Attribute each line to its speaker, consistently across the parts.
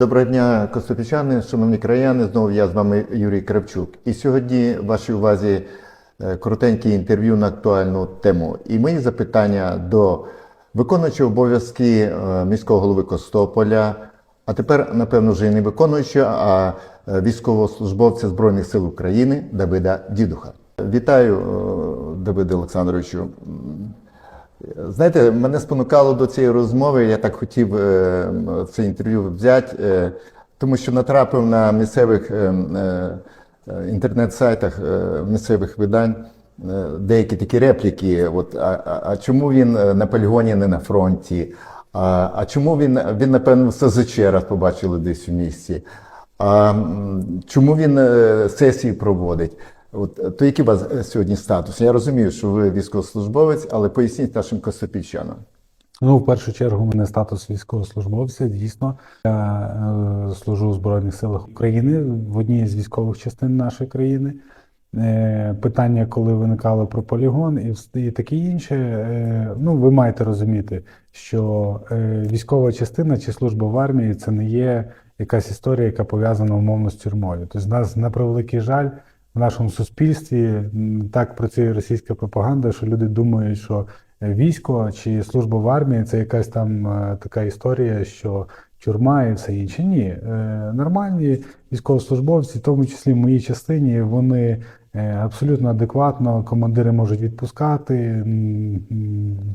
Speaker 1: Доброго дня, костопічани, шановні краяни. Знову я з вами Юрій Кравчук. І сьогодні в вашій увазі е, коротеньке інтерв'ю на актуальну тему. І мої запитання до виконуючого обов'язки е, міського голови Костополя, а тепер, напевно, вже і не виконуючого, а е, військовослужбовця Збройних сил України Давида Дідуха. Вітаю, Давиде Олександровичу. Знаєте, мене спонукало до цієї розмови. Я так хотів е, це інтерв'ю взяти, е, тому що натрапив на місцевих е, інтернет-сайтах місцевих видань деякі такі репліки. От, а, а, чому він на полігоні не на фронті? А, а чому він, він напевно, в СЗЧ раз побачили десь у місті? А чому він сесії проводить? От, то який у вас е, сьогодні статус? Я розумію, що ви військовослужбовець, але поясніть нашим косопільчанам.
Speaker 2: Ну, в першу чергу, у мене статус військовослужбовця. Дійсно, я е, служу у Збройних силах України в одній з військових частин нашої країни. Е, питання, коли виникало про полігон і, і таке інше. Е, ну, ви маєте розуміти, що е, військова частина чи служба в армії це не є якась історія, яка пов'язана умовно з тюрмою. Тобто, нас на превеликий жаль. В нашому суспільстві так працює російська пропаганда, що люди думають, що військо чи служба в армії це якась там е, така історія, що тюрма і все інше. Ні, Е, нормальні військовослужбовці, в тому числі в моїй частині, вони е, абсолютно адекватно, командири можуть відпускати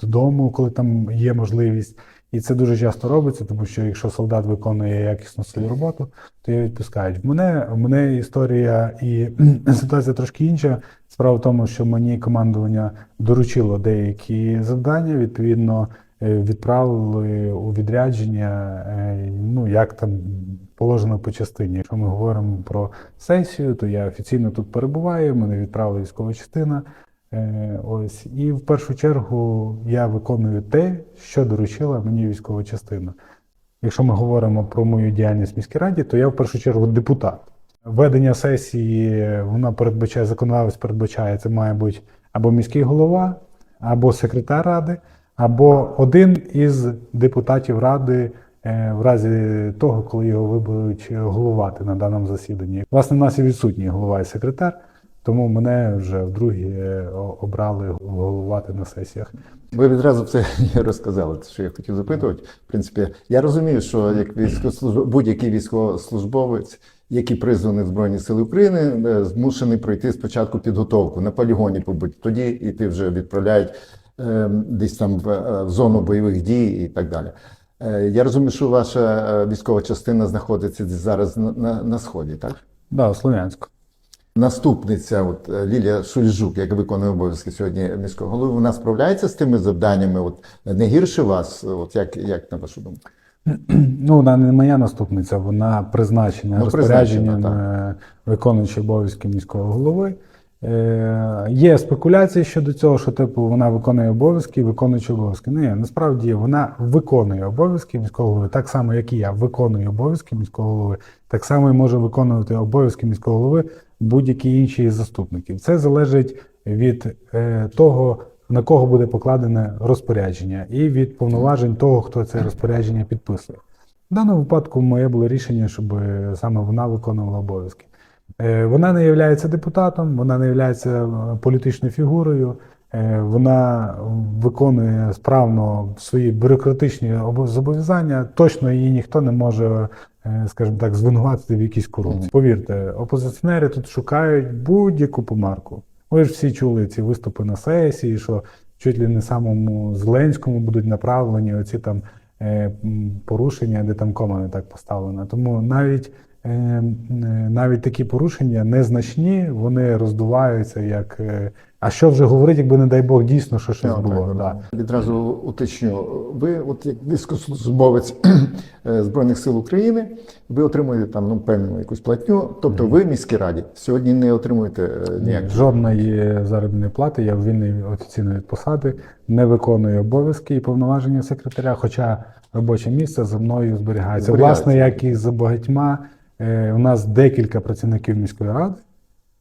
Speaker 2: додому, коли там є можливість. І це дуже часто робиться, тому що якщо солдат виконує якісно свою роботу, то його відпускають. В мене, мене історія і ситуація трошки інша. Справа в тому, що мені командування доручило деякі завдання, відповідно, е, відправили у відрядження, е, ну як там положено по частині. Якщо ми говоримо про сесію, то я офіційно тут перебуваю, мене відправила військова частина. Е, Ось і в першу чергу я виконую те, що доручила мені військова частина. Якщо ми говоримо про мою діяльність в міській раді, то я в першу чергу депутат. Ведення сесії вона передбачає законодавець передбачає, це має бути або міський голова, або секретар ради, або один із депутатів ради е, в разі того, коли його виберуть головувати на даному засіданні. Власне, в нас і відсутній голова і секретар, тому мене вже вдруге е, обрали головувати на сесіях.
Speaker 1: Ви відразу все розказали, що я хотів запитувати. В принципі, я розумію, що як військовослужб... будь-який військовослужбовець, який призваний в Збройні Сили України, е, змушений пройти спочатку підготовку на полігоні побути. Тоді і ти вже відправляють е, десь там в, зону бойових дій і так далі. Я розумію, що ваша військова частина знаходиться зараз на, на, на сході, так?
Speaker 2: Да, Слов'янську.
Speaker 1: Наступниця, от е, Лілія Шульжук, яка виконує обов'язки сьогодні міського голови, вона справляється з тими завданнями? От не гірше вас? От як, як на вашу думку?
Speaker 2: Ну, вона не моя наступниця, вона призначена
Speaker 1: Ну,
Speaker 2: розпорядженням е, виконуючого обов'язки міського голови. Е, є спекуляції щодо цього, що типу вона виконує обов'язки, виконуючи обов'язки. Ні, насправді вона виконує обов'язки міського голови, так само, як і я виконую обов'язки міського голови, так само і може виконувати обов'язки міського голови будь-які інші заступників. Це залежить від е, того, на кого буде покладене розпорядження, і від повноважень того, хто це розпорядження підписує. В даному випадку моє було рішення, щоб саме вона виконувала обов'язки. Е, Вона не є депутатом, вона не є політичною фігурою, е, вона виконує справно свої бюрократичні обо- зобов'язання. Точно її ніхто не може, е, скажімо так, звинуватити в якійсь корупції. Повірте, опозиціонери тут шукають будь-яку помарку. Ви ж всі чули ці виступи на сесії, що чуть ли не самому Зеленському будуть направлені оці там е, порушення, де там кома не так поставлена. Тому навіть е, е, навіть такі порушення незначні, вони роздуваються як. А що вже говорить, якби не дай Бог дійсно, що щось
Speaker 1: Ну,
Speaker 2: було.
Speaker 1: так,
Speaker 2: да.
Speaker 1: Відразу уточню. Ви, от як військовослужбовець Збройних сил України, ви отримуєте там ну, певну якусь платню. Тобто ви в міській раді сьогодні не отримуєте е, ніяк.
Speaker 2: Жодної заробітної плати, я вільний офіційно від посади, не виконую обов'язки і повноваження секретаря, хоча робоче місце за мною зберігається.
Speaker 1: Зберігається.
Speaker 2: Власне, як і за багатьма, е, у нас декілька працівників міської ради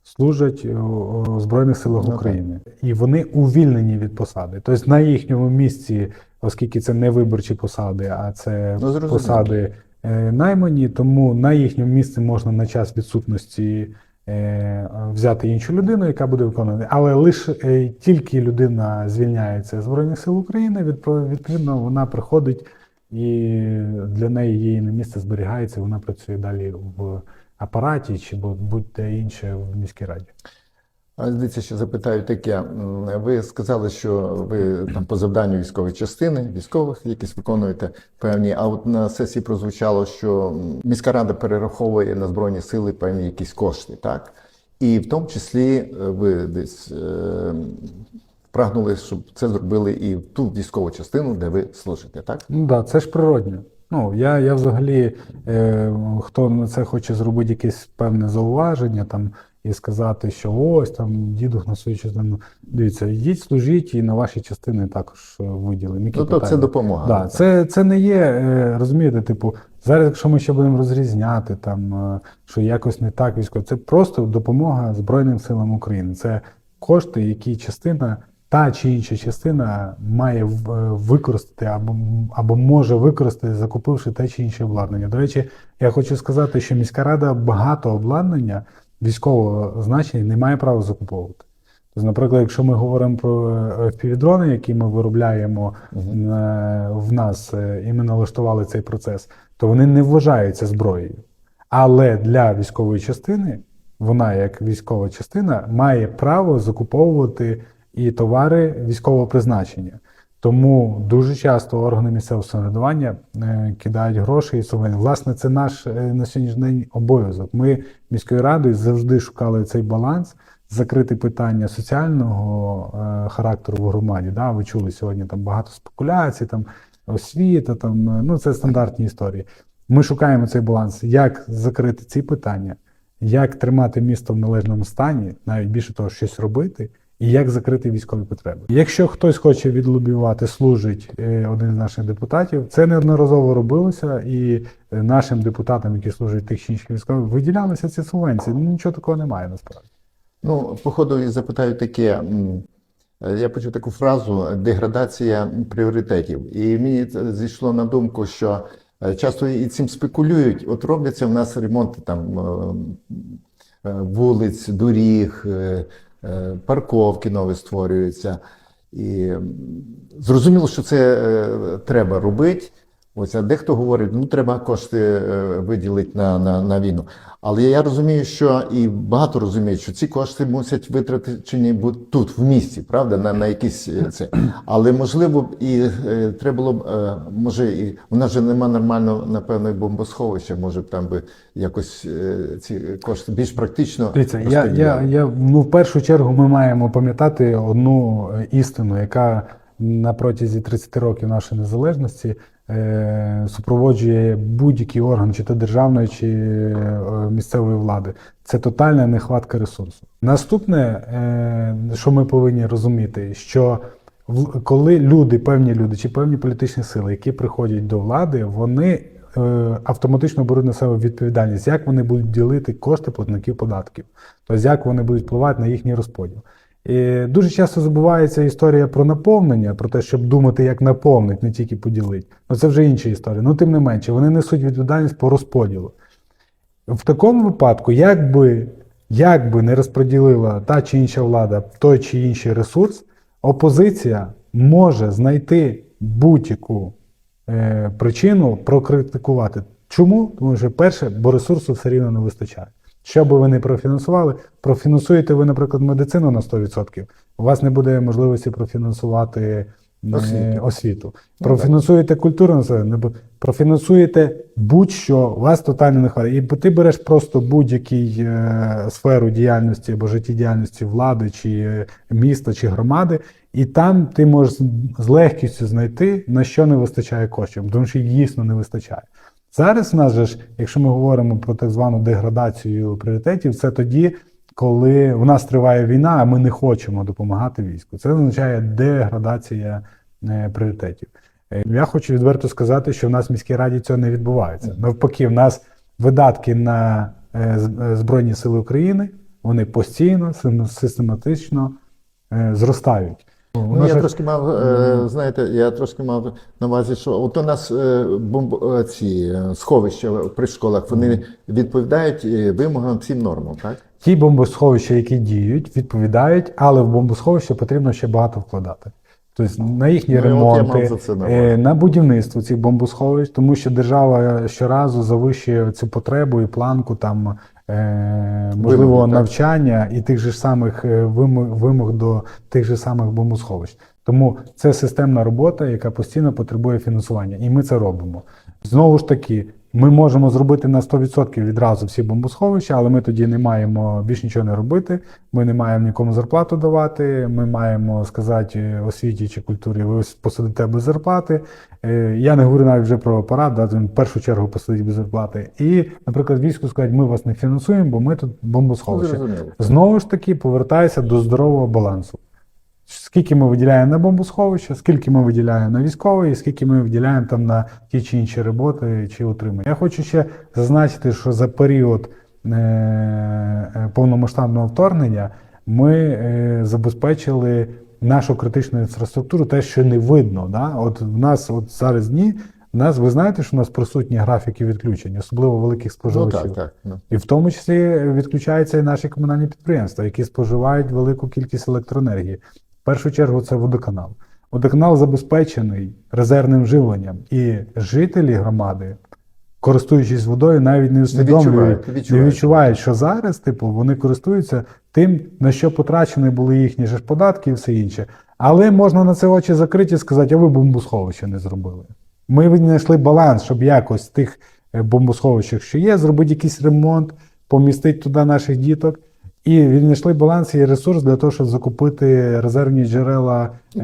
Speaker 2: служать у, у Збройних силах
Speaker 1: Ну.
Speaker 2: України, і вони увільнені від посади. Тобто на їхньому місці, оскільки це не виборчі посади, а це
Speaker 1: Ну,
Speaker 2: посади е, наймані, тому на їхньому місці можна на час відсутності е, взяти іншу людину, яка буде виконувати. Але лише е, тільки людина звільняється з Збройних сил України, відпо- відповідно, вона приходить і для неї її на місце зберігається, вона працює далі в апараті чи бу- будь-де інше в міській раді.
Speaker 1: А дивіться, ще запитаю таке. Ви сказали, що ви там по завданню військової частини, військових якісь виконуєте певні. А от на сесії прозвучало, що міська рада перераховує на збройні сили певні якісь кошти, так? І в тому числі е, ви десь е, прагнули, щоб це зробили і в ту військову частину, де ви служите, так?
Speaker 2: Ну да, це ж природньо. Ну, я, я взагалі, е, хто на це хоче зробити якесь певне зауваження там, і сказати, що ось там дідух на свою частину. Дивіться, йдіть служіть і на ваші частини також е, виділимо. Які
Speaker 1: Ну, то це допомога.
Speaker 2: Да, це, це не є, е, розумієте, типу, зараз, якщо ми ще будемо розрізняти, там, е, що якось не так військово, це просто допомога Збройним силам України. Це кошти, які частина, та чи інша частина має е, використати або, або може використати, закупивши те чи інше обладнання. До речі, я хочу сказати, що міська рада багато обладнання військового значення не має права закуповувати. Тобто, наприклад, якщо ми говоримо про FPV-дрони, які ми виробляємо е, в нас, е, і ми налаштували цей процес, то вони не вважаються зброєю. Але для військової частини, вона, як військова частина, має право закуповувати і товари військового призначення. Тому дуже часто органи місцевого самоврядування е, кидають гроші і субвенції. Власне, це наш е, на сьогоднішній день обов'язок. Ми міською радою завжди шукали цей баланс, закрити питання соціального е, характеру в громаді. Да? Ви чули сьогодні там багато спекуляцій, там освіта, там ну це стандартні історії. Ми шукаємо цей баланс, як закрити ці питання, як тримати місто в належному стані, навіть більше того, щось робити, і як закрити військові потреби. Якщо хтось хоче відлобівати, служить е, один з наших депутатів, це неодноразово робилося, і е, нашим депутатам, які служать тих чи інших військових, виділялися ці субвенції. Ну, нічого такого немає насправді.
Speaker 1: Ну, походу, і запитаю таке. е, Я почув таку фразу деградація пріоритетів. І мені зійшло на думку, що часто і цим спекулюють. От робляться в нас ремонти там вулиць, доріг, парковки нові створюються. І зрозуміло, що це е, треба робити. Ось, а дехто говорить, ну треба кошти е, виділити на, на, на війну. Але я розумію, що і багато розуміють, що ці кошти мусять витрачені бути тут, в місті, правда, на, на якісь е, це. Але можливо б і е, треба було б, може, і у нас же нема нормального, напевно, бомбосховища, може б там би якось ці кошти більш практично.
Speaker 2: Дивіться, я, я, я, ну, в першу чергу ми маємо пам'ятати одну істину, яка на протязі 30 років нашої незалежності супроводжує будь-який орган, чи то державної, чи е, місцевої влади. Це тотальна нехватка ресурсу. Наступне, е, що ми повинні розуміти, що коли люди, певні люди чи певні політичні сили, які приходять до влади, вони е, автоматично беруть на себе відповідальність, як вони будуть ділити кошти платників податків, тобто як вони будуть впливати на їхній розподіл. І дуже часто забувається історія про наповнення, про те, щоб думати, як наповнити, не тільки поділити. Ну це вже інша історія. Ну тим не менше, вони несуть відповідальність по розподілу. В такому випадку, як би, як би не розподілила та чи інша влада той чи інший ресурс, опозиція може знайти будь-яку е, причину прокритикувати. Чому? Тому що перше, бо ресурсу все рівно не вистачає. Що би ви не профінансували, профінансуєте ви, наприклад, медицину на 100%, у вас не буде можливості профінансувати е,
Speaker 1: Освіту.
Speaker 2: освіту. Профінансуєте культуру профінансуєте будь-що, у вас тотально не хватить. І ти береш просто будь-який е, сферу діяльності або життєдіяльності влади, чи е, міста, чи громади, і там ти можеш з- з легкістю знайти, на що не вистачає коштів, тому що їх дійсно не вистачає. Зараз у нас же ж, якщо ми говоримо про так звану деградацію пріоритетів, це тоді, коли в нас триває війна, а ми не хочемо допомагати війську. Це означає деградація е, пріоритетів. Е, Я хочу відверто сказати, що в нас в міській раді цього не відбувається. Навпаки, в нас видатки на е, Збройні Сили України вони постійно, систематично зростають.
Speaker 1: Ну,
Speaker 2: Воно
Speaker 1: я
Speaker 2: ж-
Speaker 1: трошки мав, е, знаєте, я трошки мав на увазі, що от у нас е, бомб, е, ці е, сховища при школах, вони відповідають е, вимогам всім нормам, так?
Speaker 2: Ті бомбосховища, які діють, відповідають, але в бомбосховище потрібно ще багато вкладати. Тобто на їхні
Speaker 1: Ну, я
Speaker 2: ремонти,
Speaker 1: на
Speaker 2: на будівництво цих бомбосховищ, тому що держава щоразу завищує цю потребу і планку там. Е, можливо,
Speaker 1: Вимоги, так.
Speaker 2: навчання і тих же самих е, вимог, вимог до тих же самих бомбосховищ. Тому це системна робота, яка постійно потребує фінансування, і ми це робимо. Знову ж таки, ми можемо зробити на 100% відразу всі бомбосховища, але ми тоді не маємо більш нічого не робити. Ми не маємо нікому зарплату давати. Ми маємо сказати освіті чи культурі, ви посадите без зарплати. Е, Я не говорю навіть вже про апарат, да, він в першу чергу посадить без зарплати. І, наприклад, війську сказати, ми вас не фінансуємо, бо ми тут бомбосховище.
Speaker 1: Зрозуміло.
Speaker 2: Знову ж таки, повертається до здорового балансу. Скільки ми виділяємо на бомбосховище, скільки ми виділяємо на військове, і скільки ми виділяємо там на ті чи інші роботи чи утримання. Я хочу ще зазначити, що за період е, е, повномасштабного вторгнення ми е, забезпечили нашу критичну інфраструктуру, те, що не видно. Да? От в нас от зараз дні, в нас ви знаєте, що у нас присутні графіки відключень, особливо великих
Speaker 1: Ну
Speaker 2: споживачів.
Speaker 1: так, так. Ну.
Speaker 2: І в тому числі відключаються і наші комунальні підприємства, які споживають велику кількість електроенергії. В першу чергу це водоканал. Водоканал забезпечений резервним живленням, і жителі громади, користуючись водою, навіть не усвідомлюють,
Speaker 1: відчувають,
Speaker 2: не
Speaker 1: не
Speaker 2: відчувають, що зараз, типу, вони користуються тим, на що потрачені були їхні ж податки і все інше. Але можна на це очі закриті і сказати, а ви бомбосховище не зробили. Ми знайшли баланс, щоб якось тих е, бомбосховищах, що є, зробити якийсь ремонт, помістити туди наших діток. І віднайшли баланс і ресурс для того, щоб закупити резервні джерела е,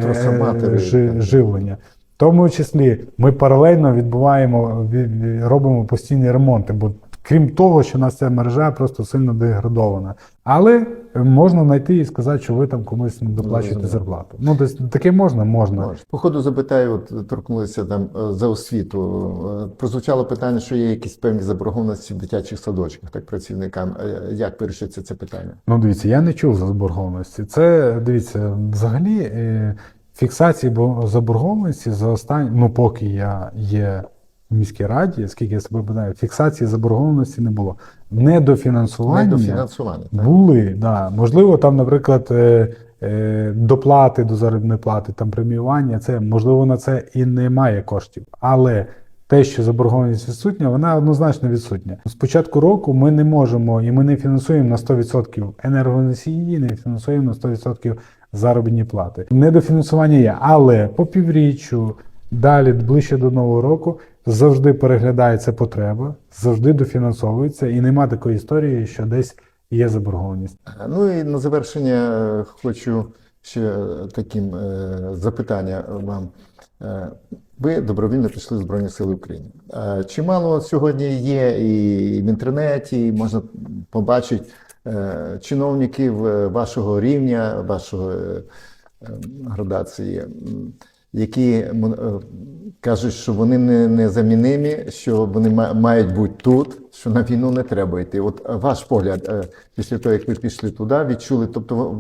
Speaker 2: живлення. В тому числі ми паралельно відбуваємо, ві- ві- робимо постійні ремонти, бо крім того, що у нас ця мережа просто сильно деградована. Але можна знайти і сказати, що ви там комусь не доплачуєте зарплату. Ну, десь таке можна, можна.
Speaker 1: Походу запитаю, от торкнулися там е, за освіту. Е, Прозвучало питання, що є якісь певні заборгованості в дитячих садочках, так працівникам. Е, Як вирішиться це питання?
Speaker 2: Ну, дивіться, я не чув за заборгованості. Це дивіться, взагалі е, фіксації бо- заборгованості за останні, ну поки я є в міській раді, скільки я себе питаю, фіксації заборгованості не було. Недофінансування
Speaker 1: Недофінансування. Так?
Speaker 2: були, да. Можливо, там, наприклад, е, е, доплати до заробітної плати, там преміювання, це можливо на це і немає коштів. Але те, що заборгованість відсутня, вона однозначно відсутня. З початку року ми не можемо і ми не фінансуємо на 100% енергоносії, не фінансуємо на 100% заробітні плати. Недофінансування є, але по півріччю, далі ближче до нового року, завжди переглядається потреба, завжди дофінансовується, і нема такої історії, що десь є заборгованість.
Speaker 1: Ну і на завершення е, хочу ще е, таким е, запитання вам. Е, Ви добровільно пішли в Збройні Сили України. Е, Чимало сьогодні є і в інтернеті, і можна побачити е, чиновників е, вашого рівня, вашого е, е, градації, які е, кажуть, що вони не, незамінимі, що вони ма- мають бути тут, що на війну не треба йти. От е, ваш погляд, е, після того, як ви пішли туди, відчули, тобто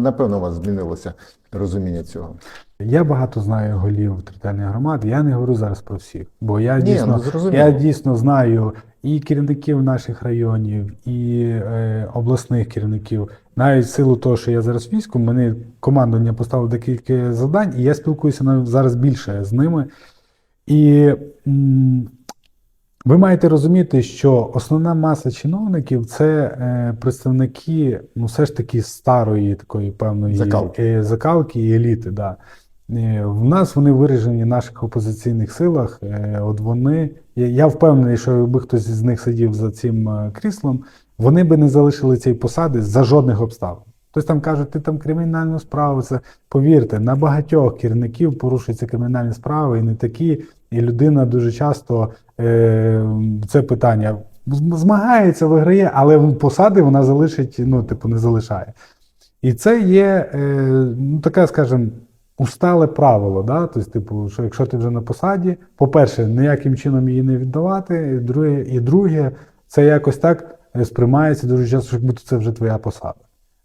Speaker 1: напевно у вас змінилося розуміння цього.
Speaker 2: Я багато знаю голів територіальних громад. Я не говорю зараз про всіх, бо я
Speaker 1: Ні,
Speaker 2: дійсно
Speaker 1: ну,
Speaker 2: я дійсно знаю і керівників наших районів, і е, обласних керівників. Навіть в силу того, що я зараз війську, мені командування поставило декілька завдань, і я спілкуюся навіть зараз більше з ними. І ви маєте розуміти, що основна маса чиновників це е, представники, ну все ж таки старої такої певної
Speaker 1: Закалки.
Speaker 2: е, закалки і еліти. Да. Е, В нас вони виражені в наших опозиційних силах. От вони, я, впевнений, що якби хтось з них сидів за цим кріслом, вони би не залишили цієї посади за жодних обставин. Хтось там каже, ти там кримінальну справу. Це повірте, на багатьох керівників порушуються кримінальні справи, і не такі. І людина дуже часто е, це питання змагається, виграє, але посади вона залишить, ну, типу, не залишає. І це є, е, ну, таке, скажімо, устале правило. Да? Тобто, типу, що якщо ти вже на посаді, по-перше, ніяким чином її не віддавати, і друге, і друге, це якось так сприймається дуже часто, як будто це вже твоя посада.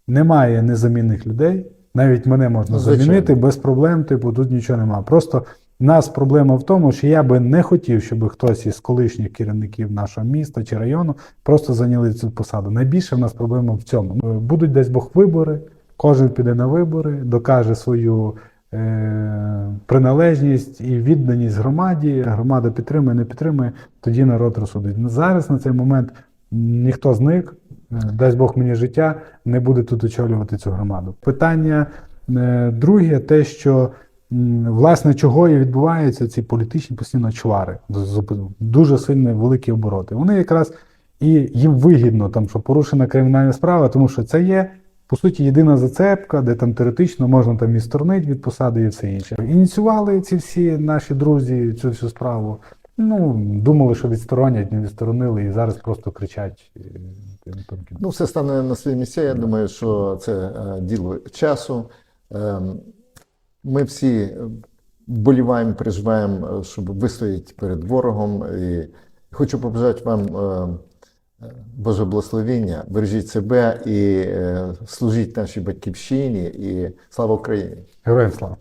Speaker 2: Немає незамінних людей, навіть мене можна
Speaker 1: Ну, звичайно.
Speaker 2: замінити без проблем, типу, тут нічого немає. Просто в нас проблема в тому, що я би не хотів, щоб хтось із колишніх керівників нашого міста чи району просто зайняли цю посаду. Найбільше в нас проблема в цьому. Е, Будуть десь Бог вибори, кожен піде на вибори, докаже свою е, приналежність і відданість громаді. Громада підтримує, не підтримує, тоді народ розсудить. Ну, Зараз на цей момент ніхто з них, е, дасть Бог мені життя, не буде тут очолювати цю громаду. Питання е, друге, те, що власне чого і відбуваються ці політичні постійно чвари, дуже сильні великі обороти. Вони якраз і їм вигідно, там, що порушена кримінальна справа, тому що це є. По суті, єдина зацепка, де там теоретично можна там і сторонити від посади і все інше. Ініціювали ці всі наші друзі цю всю справу. Ну, думали, що відсторонять, не відсторонили, і зараз просто кричать. е.
Speaker 1: Ну, все стане на свої місця. Я думаю, що це е, діло часу. Ем, Ми всі е, вболіваємо, переживаємо, щоб вистояти перед ворогом. І хочу побажати вам Боже благословіння, бережіть себе і служіть нашій батьківщині. І слава Україні!
Speaker 2: Героям слава!